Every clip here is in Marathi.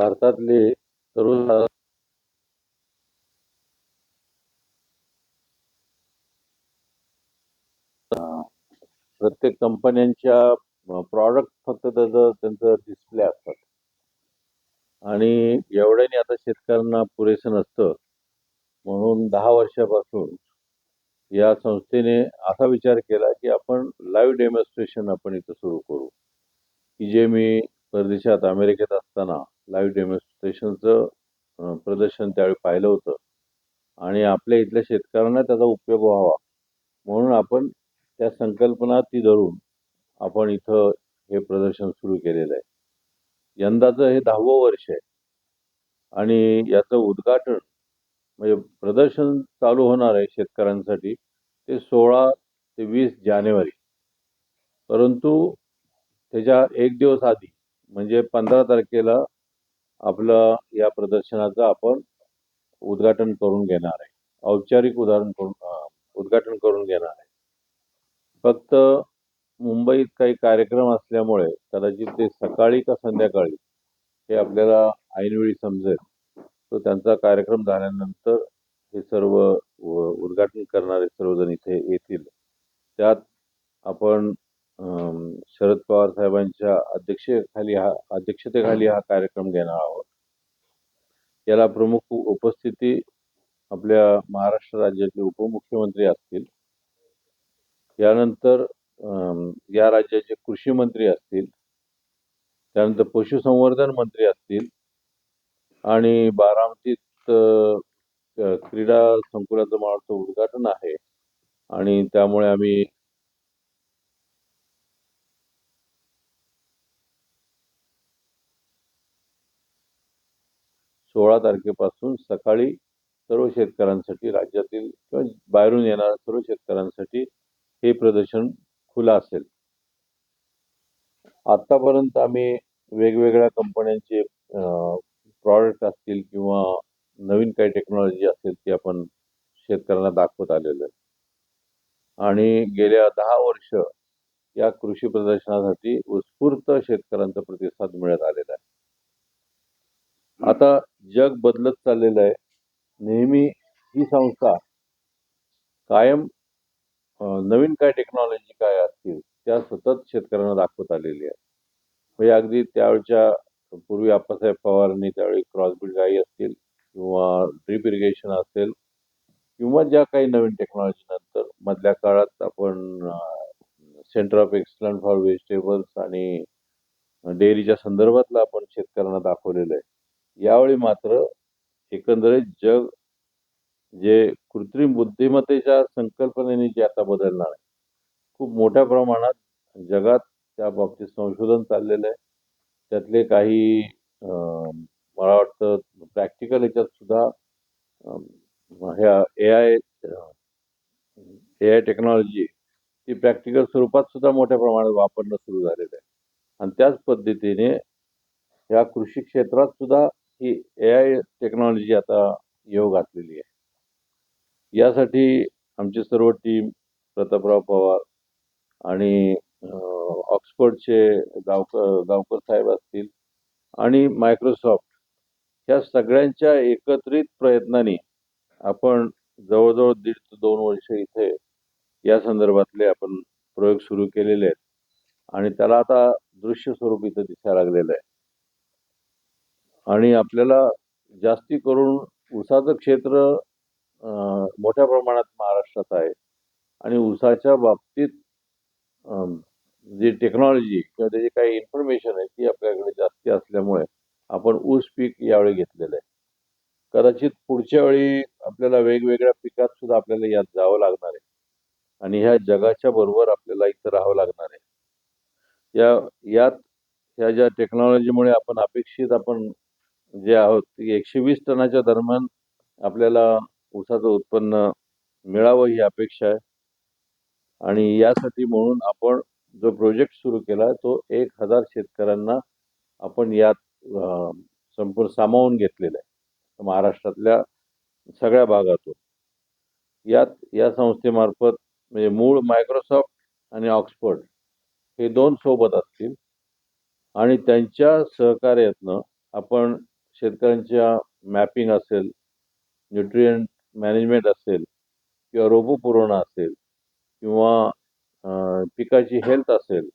भारतातले सर्व प्रत्येक कंपन्यांच्या प्रॉडक्ट फक्त त्याचं त्यांचं डिस्प्ले असतात. आणि एवढ्याने आता शेतकऱ्यांना पुरेसं नसतं. म्हणून दहा वर्षापासून या संस्थेने असा विचार केला की आपण लाईव्ह डेमॉन्स्ट्रेशन आपण इथं सुरू करू. की जे मी परदेशात अमेरिकेत असताना लाईव्ह डेमॉन्स्ट्रेशनचं प्रदर्शन त्यावेळी पाहिलं होतं. आणि आपल्या इथल्या शेतकऱ्यांना त्याचा उपयोग व्हावा. म्हणून आपण त्या संकल्पना ती धरून आपण इथं हे प्रदर्शन सुरू केलेलं आहे. यंदाचं हे दहावं वर्ष आहे. आणि याचं उद्घाटन म्हणजे प्रदर्शन चालू होणार आहे शेतकऱ्यांसाठी ते सोळा ते वीस जानेवारी. परंतु त्याच्या एक दिवस आधी म्हणजे पंधरा तारखेला आपलं या प्रदर्शनाचं आपण उद्घाटन करून घेणार आहे. औपचारिक उदाहरण करून उद्घाटन करून घेणार आहे. फक्त मुंबईत काही कार्यक्रम असल्यामुळे कदाचित ते सकाळी का संध्याकाळी हे आपल्याला ऐनवेळी समजेल. तो त्यांचा कार्यक्रम झाल्यानंतर हे सर्व उद्घाटन करणारे सर्वजण इथे येतील. त्यात आपण शरद पवार साहेबांच्या अध्यक्षतेखाली हा अध्यक्षतेखाली हा कार्यक्रम घेणार आहोत. याला प्रमुख उपस्थिती आपल्या महाराष्ट्र राज्याचे उपमुख्यमंत्री असतील. यानंतर या राज्याचे कृषी मंत्री असतील. त्यानंतर पशुसंवर्धन मंत्री असतील. आणि बारामतीत क्रीडा संकुलाचं मला वाटतं उद्घाटन आहे. आणि त्यामुळे आम्ही सोळा तारखेपासून सकाळी सर्व शेतकऱ्यांसाठी राज्यातील किंवा बाहेरून येणाऱ्या सर्व शेतकऱ्यांसाठी हे प्रदर्शन खुलं असेल. आतापर्यंत आम्ही वेगवेगळ्या कंपन्यांचे प्रॉडक्ट असतील किंवा नवीन काही टेक्नॉलॉजी असेल ती आपण शेतकऱ्यांना दाखवत आलेलो आहे. आणि गेल्या दहा वर्ष या कृषी प्रदर्शनासाठी उत्स्फूर्त शेतकऱ्यांचा प्रतिसाद मिळत आलेला आहे. आता जग बदलत चाललेलं आहे. नेहमी ही संस्था कायम नवीन काय टेक्नॉलॉजी काय असतील त्या सतत शेतकऱ्यांना दाखवत आलेली आहे. म्हणजे अगदी त्यावेळच्या पूर्वी आप्पासाहेब पवारांनी त्यावेळी क्रॉसबीड गाई असतील किंवा ड्रीप इरिगेशन असेल किंवा ज्या काही नवीन टेक्नॉलॉजी नंतर मधल्या काळात आपण centre of excellence for vegetables आणि डेअरीच्या संदर्भातलं आपण शेतकऱ्यांना दाखवलेलं आहे. यावेळी मात्र एकंदरीत जग जे कृत्रिम बुद्धिमत्तेच्या संकल्पनेने जे आता बदलणार आहे खूप मोठ्या प्रमाणात जगात त्या बाबतीत संशोधन चाललेलं आहे. त्यातले काही अं, मला वाटतं प्रॅक्टिकल याच्यात सुद्धा ह्या A I A I technology ती प्रॅक्टिकल स्वरूपात सुद्धा मोठ्या प्रमाणात वापरणं सुरू झालेलं आहे. आणि त्याच पद्धतीने ह्या कृषी क्षेत्रात सुद्धा ही ए आय टेक्नॉलॉजी आता येऊ घातलेली आहे. यासाठी आमची सर्व टीम प्रतापराव पवार आणि ऑक्सफर्डचे गावकर गावकर साहेब असतील आणि मायक्रोसॉफ्ट ह्या सगळ्यांच्या एकत्रित प्रयत्नांनी आपण जवळजवळ दीड ते दोन वर्ष इथे या संदर्भातले आपण प्रयोग सुरू केलेले आहेत. आणि त्याला आता दृश्य स्वरूप इथं दिसायला लागलेलं आहे. आणि आपल्याला जास्ती करून ऊसाचं क्षेत्र मोठ्या प्रमाणात महाराष्ट्रात आहे. आणि ऊसाच्या बाबतीत जी टेक्नॉलॉजी किंवा त्याची काही इन्फॉर्मेशन आहे ती आपल्याकडे जास्ती असल्यामुळे आपण ऊस पीक यावेळी घेतलेलं आहे. कदाचित पुढच्या वेळी आपल्याला वेगवेगळ्या पिकात सुद्धा आपल्याला यात जावं लागणार आहे. आणि ह्या जगाच्या बरोबर आपल्याला इथं राहावं लागणार आहे. या यात ह्या ज्या टेक्नॉलॉजीमुळे आपण अपेक्षित आपण जे आहोत एकशे वीस टनाच्या दरम्यान आपल्याला ऊसाचं उत्पन्न मिळावं ही अपेक्षा आहे. आणि यासाठी म्हणून आपण जो प्रोजेक्ट सुरू केला तो एक हजार शेतकऱ्यांना आपण यात संपूर्ण सामावून घेतलेला आहे. महाराष्ट्रातल्या सगळ्या भागातून. यात या संस्थेमार्फत म्हणजे मूळ मायक्रोसॉफ्ट आणि ऑक्सफर्ड हे दोन सोबत असतील. आणि त्यांच्या सहकार्यातनं आपण शेतकऱ्यांच्या मॅपिंग असेल न्यूट्रिएंट मॅनेजमेंट असेल किंवा रोपं पुरवणं असेल किंवा पिकाची हेल्थ असेल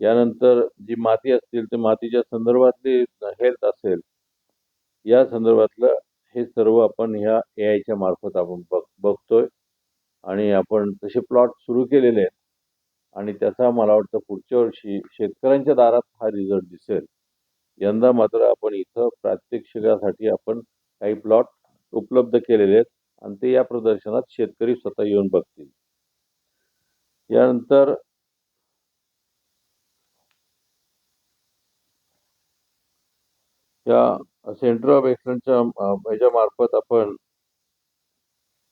यानंतर जी माती असतील ते मातीच्या संदर्भातली हेल्थ असेल या संदर्भातलं हे सर्व आपण ह्या ए आयच्या मार्फत आपण बघ बघतोय आणि आपण तसे प्लॉट सुरू केलेले आहेत आणि त्याचा मला वाटतं पुढच्या वर्षी शेतकऱ्यांच्या दारात हा रिझल्ट दिसेल. यंदा मात्र आपण इथं प्रात्यक्षिकासाठी आपण काही प्लॉट उपलब्ध केलेले आहेत आणि ते या प्रदर्शनात शेतकरी स्वतः येऊन बघतील. यानंतर या सेंटर ऑफ एक्सलन्सच्या ह्याच्या मार्फत आपण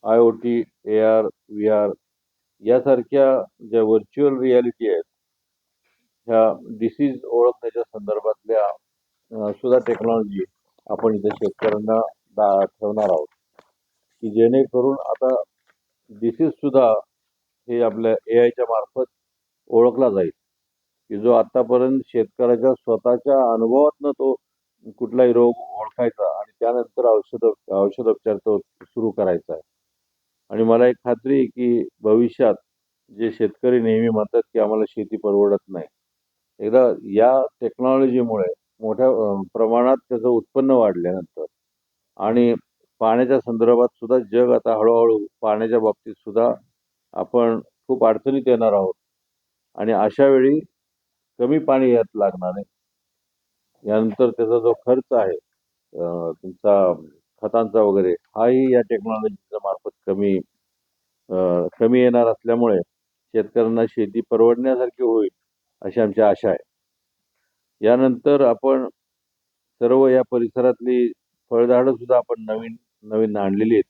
I O T A R V R यासारख्या ज्या व्हर्च्युअल रियालिटी आहेत ह्या डिसीज ओळखण्याच्या संदर्भातल्या सुद्धा टेक्नॉलॉजी आपण इथे शेतकऱ्यांना दा ठेवणार आहोत. की जेणेकरून आता डिसीज सुद्धा हे आपल्या ए आयच्या मार्फत ओळखला जाईल. की जो आतापर्यंत शेतकऱ्याच्या स्वतःच्या अनुभवातनं तो कुठलाही रोग ओळखायचा आणि त्यानंतर औषध औषधोपचार तो सुरू करायचा आहे. आणि मला एक खात्री आहे की भविष्यात जे शेतकरी नेहमी म्हणतात की आम्हाला शेती परवडत नाही. एकदा या टेक्नॉलॉजीमुळे मोठ्या प्रमाणात त्याचं उत्पन्न वाढल्यानंतर. आणि पाण्याच्या संदर्भात सुद्धा जग आता हळूहळू पाण्याच्या बाबतीत सुद्धा आपण खूप अडचणीत येणार आहोत. आणि अशा वेळी कमी पाणी यात लागणार आहे यानंतर त्याचा जो खर्च आहे तुमचा खतांचा वगैरे हाही या टेक्नॉलॉजीच्या मार्फत कमी अं, कमी येणार असल्यामुळे शेतकऱ्यांना शेती परवडण्यासारखी होईल अशी आमची आशा आहे. यानंतर आपण सर्व या परिसरातली फळझाडं सुद्धा आपण नवीन नवीन आणलेली आहेत.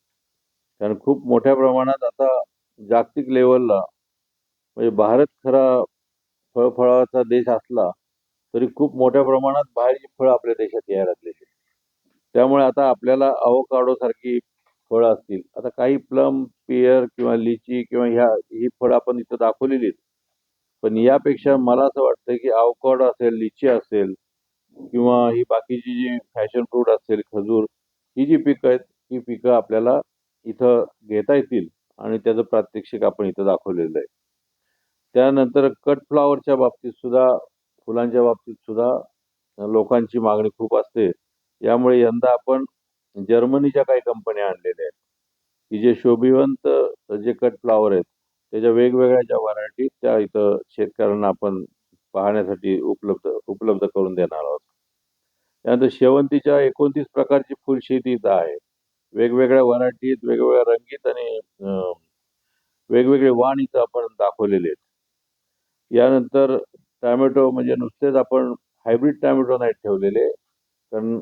कारण खूप मोठ्या प्रमाणात आता जागतिक लेवलला म्हणजे भारत खरा फळफळाचा देश असला तरी खूप मोठ्या प्रमाणात बाहेरची फळं आपल्या देशात यायला लागलेली आहेत. त्यामुळे आता आपल्याला अवकाडो सारखी फळं असतील. आता काही प्लम पियर किंवा लिची किंवा ह्या ही फळं आपण इथं दाखवलेली आहेत. पण यापेक्षा मला असं वाटतं की avocado असेल लिची असेल किंवा ही बाकीची जी फॅशन फ्रूट असेल खजूर ही जी पिकं आहेत ही पिकं आपल्याला इथं घेता येतील आणि त्याचं प्रात्यक्षिक आपण इथं दाखवलेलं आहे. त्यानंतर कट फ्लावरच्या बाबतीत सुद्धा फुलांच्या बाबतीत सुद्धा लोकांची मागणी खूप असते. यामुळे यंदा आपण जर्मनीच्या काही कंपन्या आणलेल्या आहेत की जे शोभिवंत जे कट फ्लावर आहेत त्याच्या वेगवेगळ्या ज्या व्हरायटी त्या इथं शेतकऱ्यांना आपण पाहण्यासाठी उपलब्ध उपलब्ध करून देणार आहोत. त्यानंतर शेवंतीच्या एकोणतीस प्रकारची फुलशेती इथं आहे. वेगवेगळ्या व्हरायटीत वेगवेगळ्या रंगीत आणि वेगवेगळे वाण इथं आपण दाखवलेले आहेत. यानंतर टॅमॅटो म्हणजे नुसतेच आपण हायब्रिड टॅमॅटो नाही ठेवलेले कारण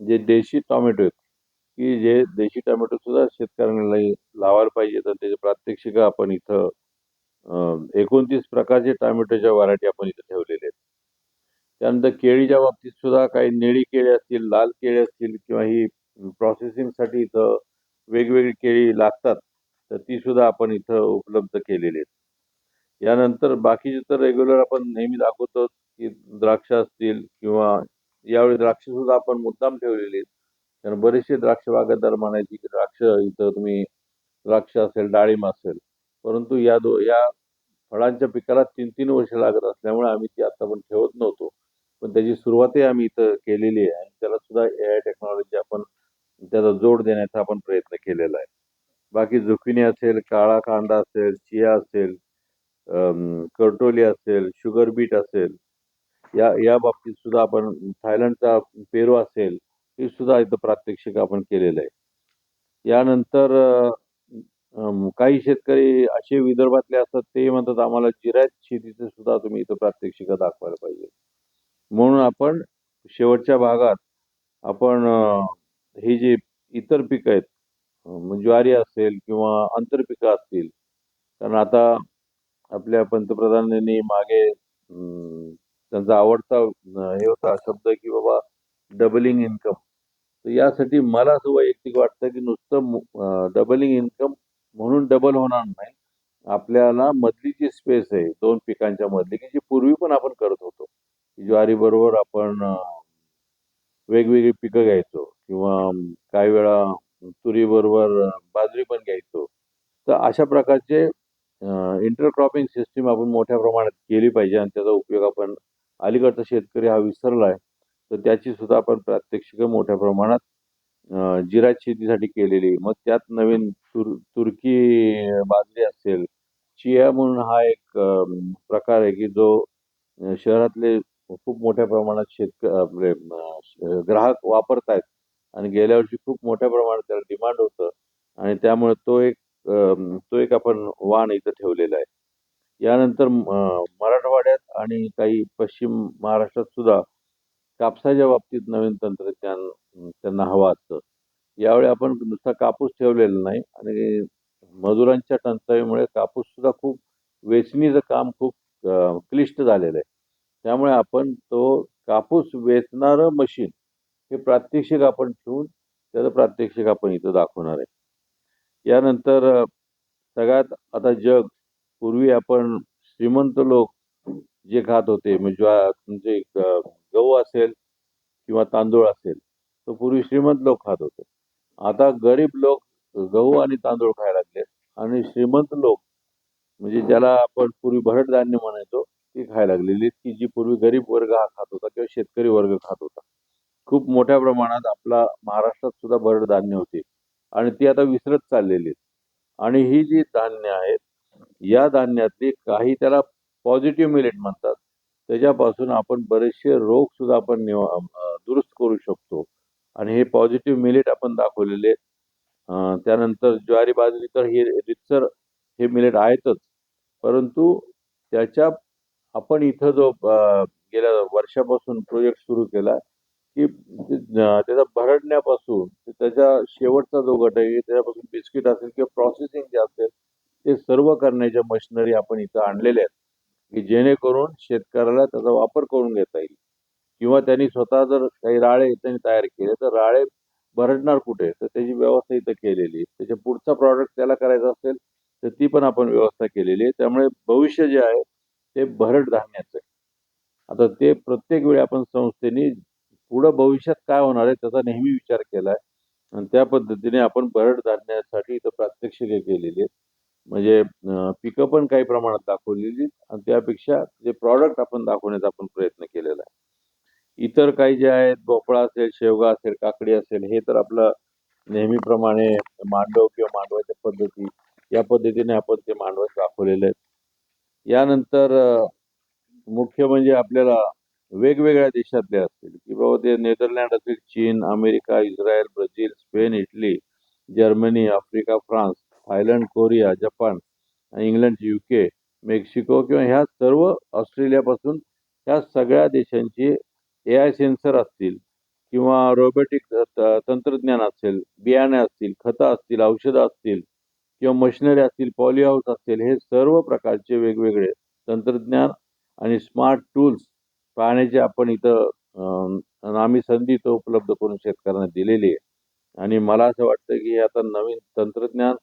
जे देशी टॉमॅटो आहेत की जे देशी टोमॅटो सुद्धा शेतकऱ्यांना लावायला पाहिजे तर त्याचे प्रात्यक्षिक आपण इथं एकोणतीस प्रकारचे टोमॅटोच्या व्हरायटी आपण इथं ठेवलेले आहेत. त्यानंतर केळीच्या बाबतीत सुद्धा काही निळी केळी असतील लाल केळी असतील किंवा ही प्रोसेसिंगसाठी इथं वेगवेगळी केळी लागतात तर ती सुद्धा आपण इथं उपलब्ध केलेली आहेत. यानंतर बाकीचे तर रेग्युलर आपण नेहमी दाखवतो की द्राक्ष असतील किंवा यावेळी द्राक्ष सुद्धा आपण मुद्दाम ठेवलेली आहेत. कारण बरेचसे द्राक्ष बागायतदार म्हणायचे की द्राक्ष इथं तुम्ही द्राक्ष असेल डाळिंब असेल परंतु या दो या फळांच्या पिकाला तीन तीन वर्ष लागत असल्यामुळे आम्ही ती आता पण ठेवत नव्हतो. पण त्याची सुरुवातही आम्ही इथं केलेली आहे आणि त्याला सुद्धा ए आय टेक्नॉलॉजी आपण त्याचा जोड देण्याचा आपण प्रयत्न केलेला आहे. बाकी झुकिनी असेल काळा कांदा असेल चिया असेल कर्टोली करटोली असेल शुगर बीट असेल या या बाबतीत सुद्धा आपण थायलंडचा पेरू असेल हे सुद्धा इथं प्रात्यक्षिक आपण केलेलं आहे. यानंतर काही शेतकरी असे विदर्भातले असतात ते म्हणतात आम्हाला जिरायत शेतीचं सुद्धा तुम्ही इथं प्रात्यक्षिक दाखवायला पाहिजे. म्हणून आपण शेवटच्या भागात आपण हे ही जी इतर पिकं आहेत म्हणजे ज्वारी असेल किंवा आंतरपिकं असतील कारण आता आपल्या पंतप्रधानांनी मागे त्यांचा आवडता हे होता शब्द की बाबा डबलिंग इन्कम तर यासाठी मला असं वैयक्तिक वाटतं की नुसतं डबलिंग इन्कम म्हणून डबल होणार नाही. आपल्याला मधली जी स्पेस आहे दोन पिकांच्या मधली की जी पूर्वी पण आपण करत होतो. ज्वारी बरोबर आपण वेगवेगळी पिकं घ्यायचो किंवा काही वेळा तुरीबरोबर बाजरी पण घ्यायचो. तर अशा प्रकारचे इंटरक्रॉपिंग सिस्टीम आपण मोठ्या प्रमाणात केली पाहिजे आणि त्याचा उपयोग आपण अलीकडचा शेतकरी हा विसरला आहे तर त्याची सुद्धा आपण प्रात्यक्षिकं मोठ्या प्रमाणात जिरात शेतीसाठी केलेली मग त्यात नवीन तुर तुर्की बाजरी असेल चिया म्हणून हा एक प्रकार आहे की जो शहरातले खूप मोठ्या प्रमाणात शेतक आपले ग्राहक वापरत आहेत आणि गेल्या वर्षी खूप मोठ्या प्रमाणात त्याला डिमांड होतं. आणि त्यामुळे तो एक तो एक आपण वाण इथं ठेवलेला आहे. यानंतर मराठवाड्यात आणि काही पश्चिम महाराष्ट्रात सुद्धा कापसाच्या बाबतीत नवीन तंत्रज्ञान त्यांना हवं असतं. यावेळी आपण नुसता कापूस ठेवलेला नाही आणि मजुरांच्या टंचाईमुळे कापूस सुद्धा खूप वेचणीचं काम खूप क्लिष्ट झालेलं आहे. त्यामुळे आपण तो कापूस वेचणारं मशीन हे प्रात्यक्षिक आपण ठेवून त्याचं प्रात्यक्षिक आपण इथं दाखवणार आहे. यानंतर सगळ्यात आता जग पूर्वी आपण श्रीमंत लोक जे खात होते म्हणजे तुमचे गहू असेल किंवा तांदूळ असेल तो पूर्वी श्रीमंत लोक खात होते. आता गरीब लोक गहू आणि तांदूळ खायला लागले आणि श्रीमंत लोक म्हणजे ज्याला आपण पूर्वी भरड धान्य म्हणायचो ती खायला लागलेली. की जी पूर्वी गरीब वर्ग हा खात होता किंवा शेतकरी वर्ग खात होता. खूप मोठ्या प्रमाणात आपला महाराष्ट्रात सुद्धा भरड धान्य होती आणि ती आता विसरत चाललेली आहेत. आणि ही जी धान्य आहेत या धान्यातली काही त्याला पॉझिटिव्ह मिलेट म्हणतात. त्याच्यापासून आपण बरेचसे रोग सुद्धा आपण निवा दुरुस्त करू शकतो. आणि हे पॉझिटिव्ह मिलेट आपण दाखवलेले. त्यानंतर ज्वारी बाजरी तर हे रितसर हे मिलेट आहेतच. परंतु त्याच्या आपण इथं जो गेल्या वर्षापासून प्रोजेक्ट सुरू केला की त्याचा भरडण्यापासून ते त्याच्या शेवटचा जो गट आहे त्याच्यापासून बिस्किट असेल किंवा प्रोसेसिंग जे असेल ते सर्व करण्याच्या मशिनरी आपण इथं आणलेल्या आहेत. की जेणेकरून शेतकऱ्याला त्याचा वापर करून घेता येईल. किंवा त्यांनी स्वतः जर काही राळे त्यांनी तयार केले तर राळे भरडणार कुठे? तर त्याची व्यवस्था इथं केलेली आहे. त्याच्या पुढचा प्रॉडक्ट त्याला करायचा असेल तर ती पण आपण व्यवस्था केलेली आहे. त्यामुळे भविष्य जे आहे ते भरड धान्याचं आहे. आता ते प्रत्येक वेळी आपण संस्थेने पुढं भविष्यात काय होणार आहे त्याचा नेहमी विचार केला आहे. आणि त्या पद्धतीने आपण भरड धान्यासाठी इथं प्रात्यक्षिके केलेली आहेत. म्हणजे पिकं पण काही प्रमाणात दाखवलेली आहेत आणि त्यापेक्षा जे प्रॉडक्ट आपण दाखवण्याचा आपण प्रयत्न केलेला आहे. इतर काही जे आहेत भोपळा असेल शेवगा असेल काकडी असेल हे तर आपलं नेहमीप्रमाणे मांडव किंवा मांडवाच्या पद्धती या पद्धतीने आपण ते मांडवत दाखवलेले आहेत. यानंतर मुख्य म्हणजे आपल्याला वेगवेगळ्या देशातले असतील की बाबा ते नेदरलँड असेल चीन America Israel Brazil Spain Italy Germany Africa France Thailand Korea Japan England UK Mexico किंवा ह्या सर्व ऑस्ट्रेलियापासून ह्या सगळ्या देशांची ए आय सेन्सर असतील किंवा रोबोटिक तंत्रज्ञान असेल बियाणे असतील खतं असतील औषधं असतील किंवा मशिनरी असतील पॉली हाऊस असतील हे सर्व प्रकारचे वेगवेगळे तंत्रज्ञान आणि स्मार्ट टूल्स पाहण्याची आपण इथं आम्ही संधी तो उपलब्ध करून शेतकऱ्यांना दिलेली आहे. आणि मला असं वाटतं की आता नवीन तंत्रज्ञान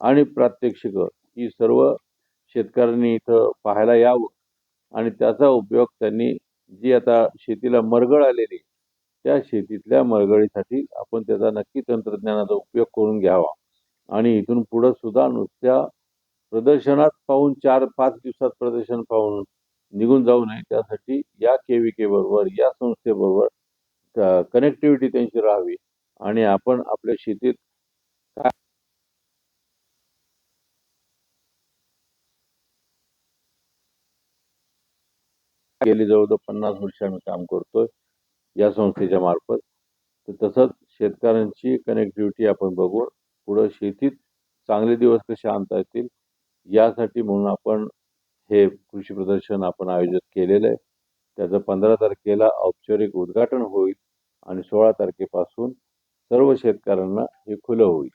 आणि प्रात्यक्षिकं ही सर्व शेतकऱ्यांनी इथं पाहायला यावं. आणि त्याचा उपयोग त्यांनी जी आता शेतीला मरगळ आलेली त्या शेतीतल्या मरगळीसाठी आपण त्याचा नक्की तंत्रज्ञानाचा उपयोग करून घ्यावा. आणि इथून पुढं सुद्धा नुसत्या प्रदर्शनात पाहून चार पाच दिवसात प्रदर्शन पाहून निघून जाऊ नये त्यासाठी या केविके बरोबर या संस्थेबरोबर कनेक्टिव्हिटी त्यांची राहावी. आणि आपण आपल्या शेतीत गेली जवळजवळ पन्नास वर्ष आम्ही काम करतोय या संस्थेच्या मार्फत. तर तसंच शेतकऱ्यांची कनेक्टिव्हिटी आपण बघू पुढं शेतीत चांगले दिवस कसे आणता येतील यासाठी म्हणून आपण हे कृषी प्रदर्शन आपण आयोजित केलेलं आहे. त्याचं पंधरा तारखेला औपचारिक उद्घाटन होईल आणि सोळा तारखेपासून सर्व शेतकऱ्यांना हे खुलं होईल.